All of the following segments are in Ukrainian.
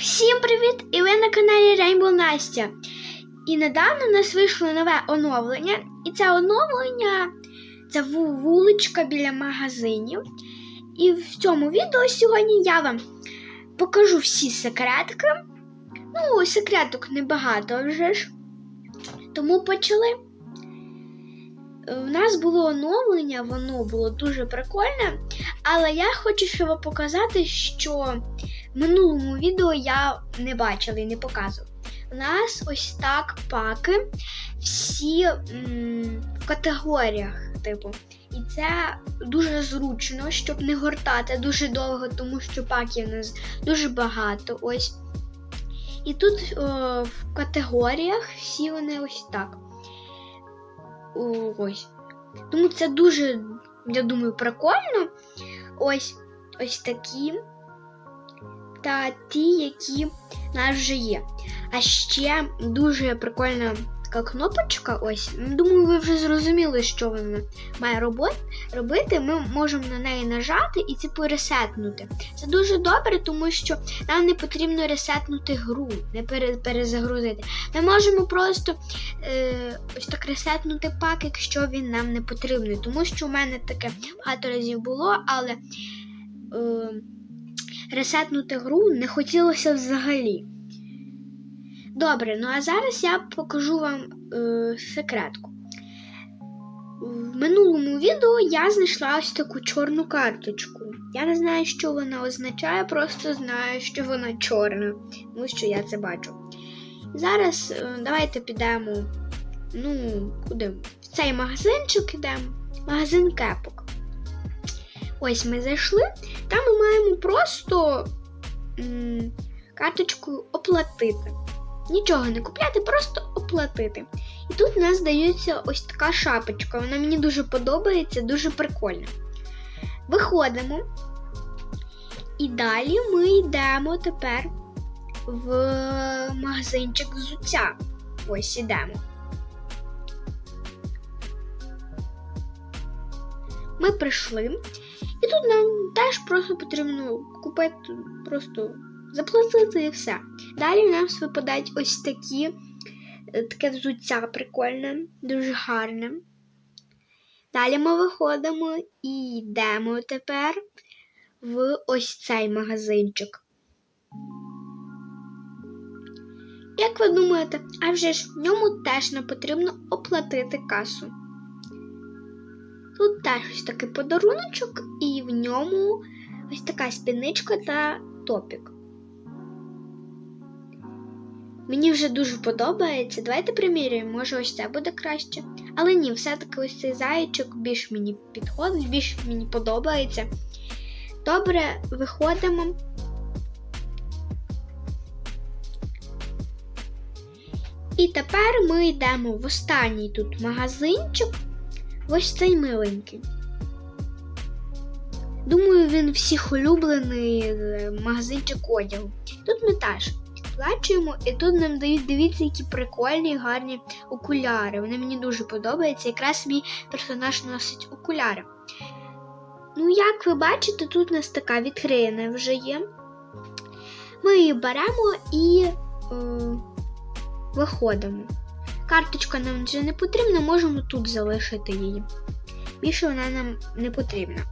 Всім привіт! І ви на каналі Rainbow Настя. І недавно у нас вийшло нове оновлення. І це оновлення це вуличка біля магазинів. І в цьому відео сьогодні я вам покажу всі секретки. Ну, секреток небагато вже ж. Тому почали. У нас було оновлення, воно було дуже прикольне. Але я хочу ще вам показати, що минулому відео я не бачила і не показувала. У нас ось так паки, всі м, в категоріях, типу. І це дуже зручно, щоб не гортати дуже довго, тому що паків у нас дуже багато. Ось. І тут о, в категоріях всі вони ось так. Ось. Тому це дуже, я думаю, прикольно. Ось ось такі та ті, які в нас вже є. А ще дуже прикольна така кнопочка. Ось. Думаю, ви вже зрозуміли, що вона має робити. Ми можемо на неї нажати і типу ресетнути. Це дуже добре, тому що нам не потрібно ресетнути гру, не перезагрузити. Ми можемо просто е, ось так ресетнути пак, якщо він нам не потрібний. Тому що у мене таке багато разів було, але е, ресетнути гру не хотілося взагалі. Добре, ну а зараз я покажу вам е, секретку. В минулому відео я знайшла ось таку чорну карточку. Я не знаю, що вона означає, просто знаю, що вона чорна, тому що я це бачу. Зараз е, давайте підемо. Ну, куди? В цей магазинчик ідемо. Магазин кепок. Ось ми зайшли. Там ми маємо просто м, карточку оплатити. Нічого не купляти, просто оплатити. І тут у нас дається ось така шапочка. Вона мені дуже подобається, дуже прикольна. Виходимо. І далі ми йдемо тепер в магазинчик взуття. Ось ідемо. Ми прийшли. І тут нам теж просто потрібно купити, просто заплатити і все. Далі у нас випадають ось такі, е, таке взуття прикольне, дуже гарне. Далі ми виходимо і йдемо тепер в ось цей магазинчик. Як ви думаєте, а вже ж в ньому теж нам потрібно оплатити касу. Тут теж ось такий подаруночок, і в ньому ось така спідничка та топік. Мені вже дуже подобається. Давайте приміряємо, може ось це буде краще. Але ні, все-таки ось цей зайчик більш мені підходить, більш мені подобається. Добре, виходимо. І тепер ми йдемо в останній тут магазинчик. Ось цей миленький. Думаю, він всіх улюблений е, магазинчик одягу. Тут ми теж плачуємо, і тут нам дають, дивіться, які прикольні, гарні окуляри. Вони мені дуже подобаються. Якраз мій персонаж носить окуляри. Ну, як ви бачите, тут у нас така вітрина вже є. Ми її беремо і е, виходимо. Карточка нам вже не потрібна, можемо тут залишити її. Більше вона нам не потрібна.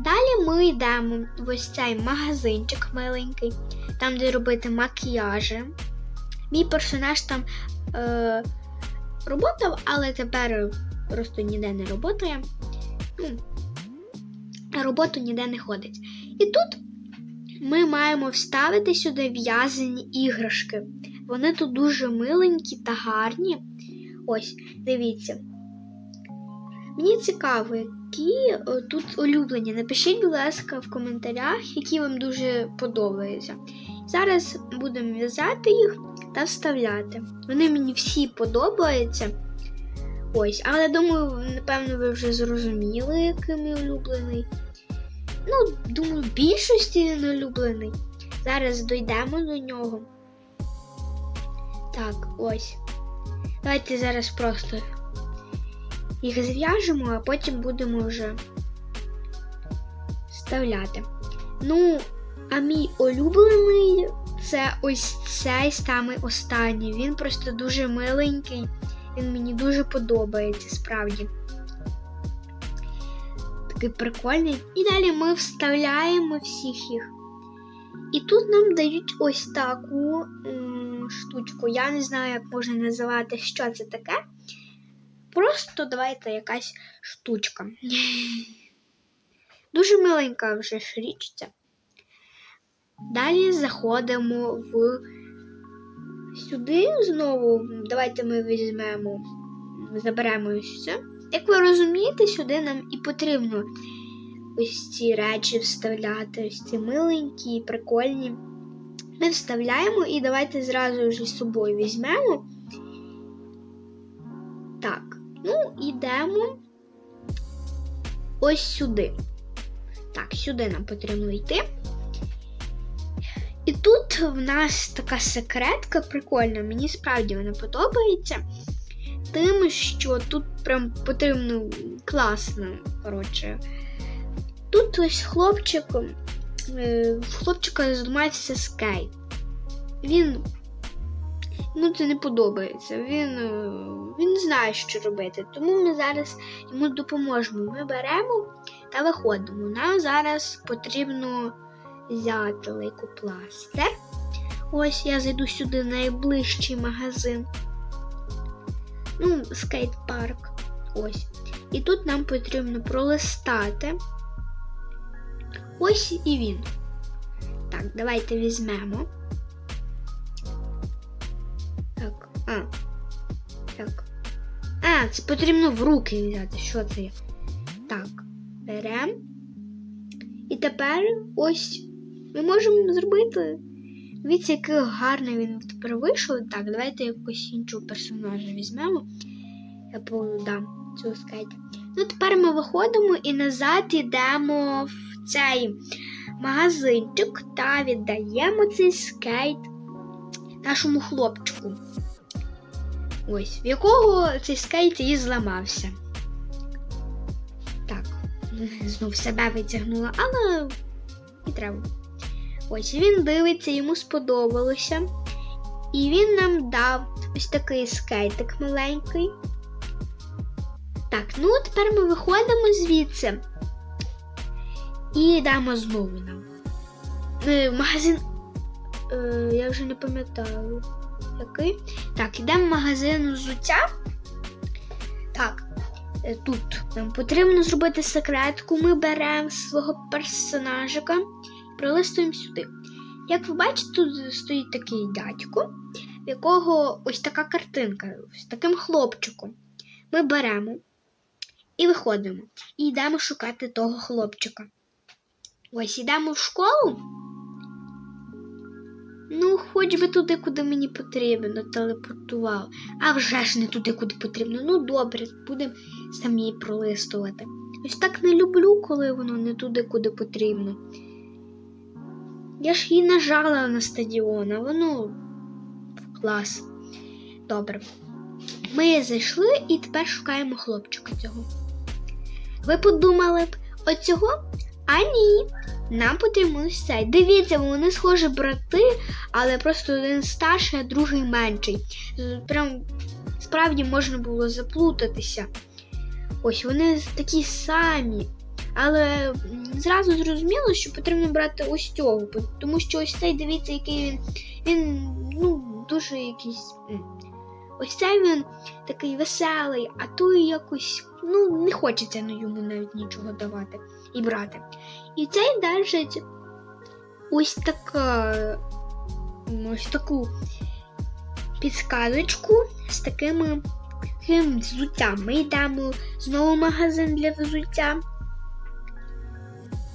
Далі ми йдемо в ось цей магазинчик миленький, там, де робити макіяжі. Мій персонаж там е, роботав, але тепер просто ніде не роботає. Ну, роботу ніде не ходить. І тут ми маємо вставити сюди в'язані іграшки. Вони тут дуже миленькі та гарні. Ось, дивіться. Мені цікаво, які е, тут улюблені. Напишіть, будь ласка, в коментарях, які вам дуже подобаються. Зараз будемо в'язати їх та вставляти. Вони мені всі подобаються. Ось, але думаю, напевно, ви вже зрозуміли, який мій улюблений. Ну, думаю, більшості він улюблений. Зараз дійдемо до нього. Так, ось. Давайте зараз просто їх зв'яжемо, а потім будемо вже вставляти. Ну, а мій улюблений це ось цей самий останній. Він просто дуже миленький. Він мені дуже подобається, справді. Такий прикольний. І далі ми вставляємо всіх їх. І тут нам дають ось таку штучку. Я не знаю, як можна називати, що це таке. Просто давайте якась штучка. Дуже миленька вже ж річ ця. Далі заходимо в сюди знову. Давайте ми візьмемо, заберемо це. Як ви розумієте, сюди нам і потрібно ось ці речі вставляти, ось ці миленькі, прикольні. Ми вставляємо і давайте зразу вже з собою візьмемо. Так, ну, йдемо ось сюди. Так, сюди нам потрібно йти. І тут в нас така секретка прикольна, мені справді вона подобається. Тим, що тут прям потрібно класно, коротше. Тут ось хлопчик, е, хлопчика зламався скейт. Він. Ну, це не подобається. Він е, він знає, що робити. Тому ми зараз йому допоможемо. Ми беремо та виходимо. Нам зараз потрібно взяти лейкопластир. Ось я зайду сюди найближчий магазин. Ну, скейт-парк. Ось. І тут нам потрібно пролистати. Ось і він. Так, давайте візьмемо. Так, а. Так. А, це потрібно в руки взяти. Що це? є? Так, беремо. І тепер ось ми можемо зробити. Дивіться, який гарний він тепер вийшов. Так, давайте якогось іншого персонажа візьмемо. Я подам цього скейта. Ну, тепер ми виходимо і назад йдемо в цей магазинчик та віддаємо цей скейт нашому хлопчику. Ось, в якого цей скейт і зламався. Так, знов себе витягнула, але і треба. Ось він дивиться, йому сподобалося. І він нам дав ось такий скейтик маленький. Так, ну тепер ми виходимо звідси і йдемо знову нам. Е, в магазин. Е, я вже не пам'ятаю. Який? Так, йдемо в магазин взуття. Так, е, тут нам потрібно зробити секретку. Ми беремо свого персонажика пролистуємо сюди. Як ви бачите, тут стоїть такий дядько, в якого ось така картинка з таким хлопчиком. Ми беремо і виходимо. І йдемо шукати того хлопчика. Ось йдемо в школу. Ну, хоч би туди, куди мені потрібно, телепортував. А вже ж не туди, куди потрібно. Ну, добре, будемо самі пролистувати. Ось так не люблю, коли воно не туди, куди потрібно. Я ж її нажала на стадіон, а воно клас. Добре. Ми зайшли і тепер шукаємо хлопчика цього. Ви подумали б, оцього? А ні. Нам потрібно ось цей. Дивіться, вони схожі брати, але просто один старший, а другий менший. Прям справді можна було заплутатися. Ось вони такі самі. Але зразу зрозуміло, що потрібно брати ось цього, тому що ось цей, дивіться, який він. Він ну, дуже якийсь. Ось цей він такий веселий, а той якось ну, не хочеться ну, йому навіть нічого давати і брати. І цей держить ось така ось таку підсказочку з такими таким взуттям. Ми йдемо знову в магазин для взуття.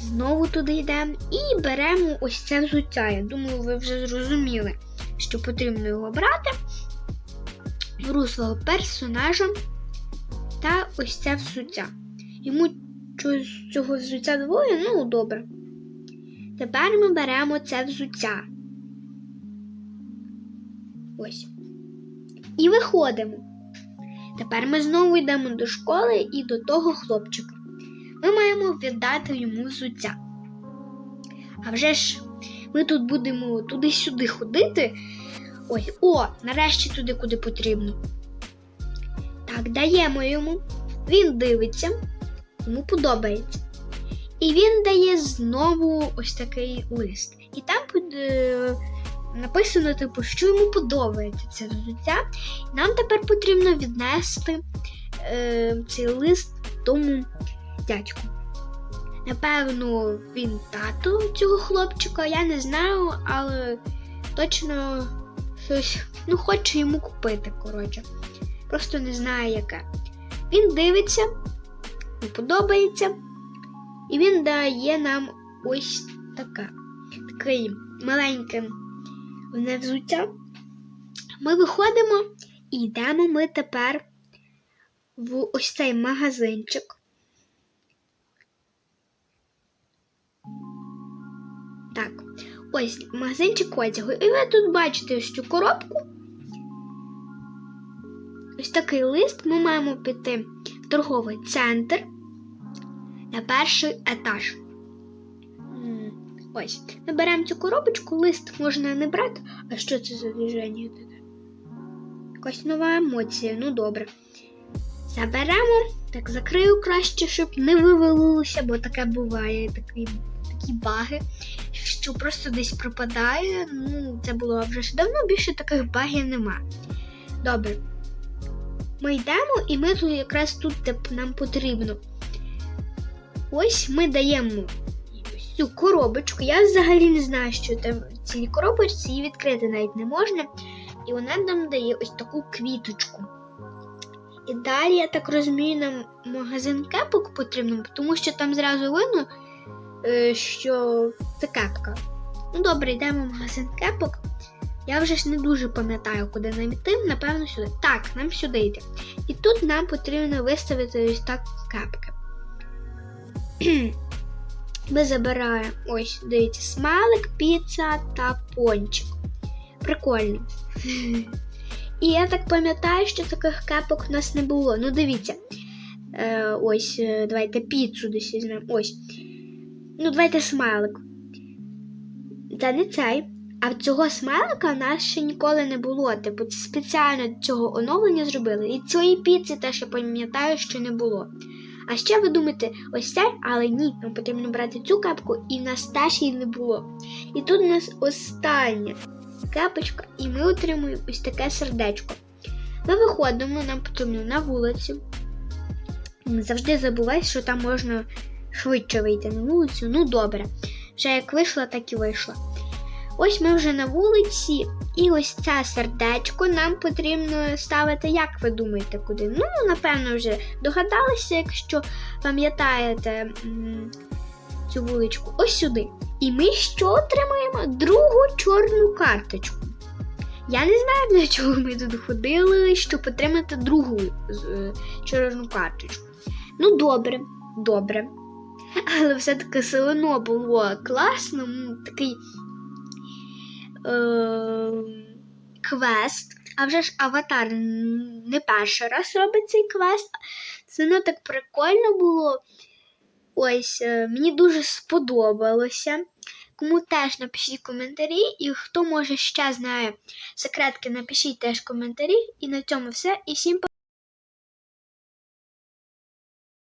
Знову туди йдемо і беремо ось це взуття. Я думаю, ви вже зрозуміли, що потрібно його брати. Беру свого персонажа та ось це взуття. Йому цього взуття двоє, ну добре. Тепер ми беремо це взуття. Ось. І виходимо. Тепер ми знову йдемо до школи і до того хлопчика. Ми маємо віддати йому взуття. А вже ж Ми тут будемо туди-сюди ходити. Ось, о, нарешті туди, куди потрібно. Так, даємо йому. Він дивиться, йому подобається. І він дає знову ось такий лист. І там буде написано, типу, що йому подобається це взуття. Нам тепер потрібно віднести е, цей лист тому дядьку. Напевно, він тато цього хлопчика, я не знаю, але точно щось ну, хоче йому купити, коротше. Просто не знаю яке. Він дивиться, подобається, і він дає нам ось таке, такий маленьке взуття. Ми виходимо і йдемо ми тепер в ось цей магазинчик. Ось магазинчик одягу. І ви тут бачите ось цю коробку. Ось такий лист. Ми маємо піти в торговий центр на перший етаж. Ось. Ми беремо цю коробочку, лист можна не брати. А що це за движення? Якась нова емоція, ну добре. Заберемо, так закрию краще, щоб не вивалилося, бо таке буває, такі, такі баги, що просто десь пропадає. Ну, це було вже ж давно, більше таких багів нема. Добре. Ми йдемо, і ми тут якраз тут де нам потрібно. Ось ми даємо цю коробочку. Я взагалі не знаю, що там в цій коробочці її відкрити навіть не можна. І вона нам дає ось таку квіточку. І далі, я так розумію, нам магазин кепок потрібно, тому що там зразу видно, що це кепка. Ну добре, йдемо в магазин кепок. Я вже ж не дуже пам'ятаю, куди нам йти, напевно, сюди. Так, нам сюди йти. І тут нам потрібно виставити ось так кепки. Ми забираємо ось, дивіться, смалик, піца та пончик. Прикольно. І я так пам'ятаю, що таких кепок в нас не було. Ну, дивіться. Е, ось, е, давайте піцу десь візьмемо. Ось. Ну, давайте смайлик. Це не цей. А цього смайлика в нас ще ніколи не було. Типу, це спеціально цього оновлення зробили. І цієї піци теж я пам'ятаю, що не було. А ще ви думаєте, ось це, але ні, нам потрібно брати цю кепку, і в нас теж її не було. І тут у нас остання кепочка, і ми отримуємо ось таке сердечко. Ми виходимо, нам потрібно на вулицю. Завжди забувай, що там можна швидше вийти на вулицю. Ну добре. Вже як вийшла, так і вийшла. Ось ми вже на вулиці, і ось це сердечко нам потрібно ставити, як ви думаєте, куди? Ну, напевно, вже догадалися, якщо пам'ятаєте цю вуличку, ось сюди. І ми що отримаємо? Другу чорну карточку. Я не знаю, для чого ми тут ходили, щоб отримати другу е, чорну карточку. Ну, добре, добре. Але все-таки все одно було класно, ну, такий е, квест. А вже ж аватар не перший раз робить цей квест. Це ну так прикольно було. Ось, е, мені дуже сподобалося. Кому теж напишіть коментарі, і хто може ще знає секретки, напишіть теж коментарі. І на цьому все. І всім па-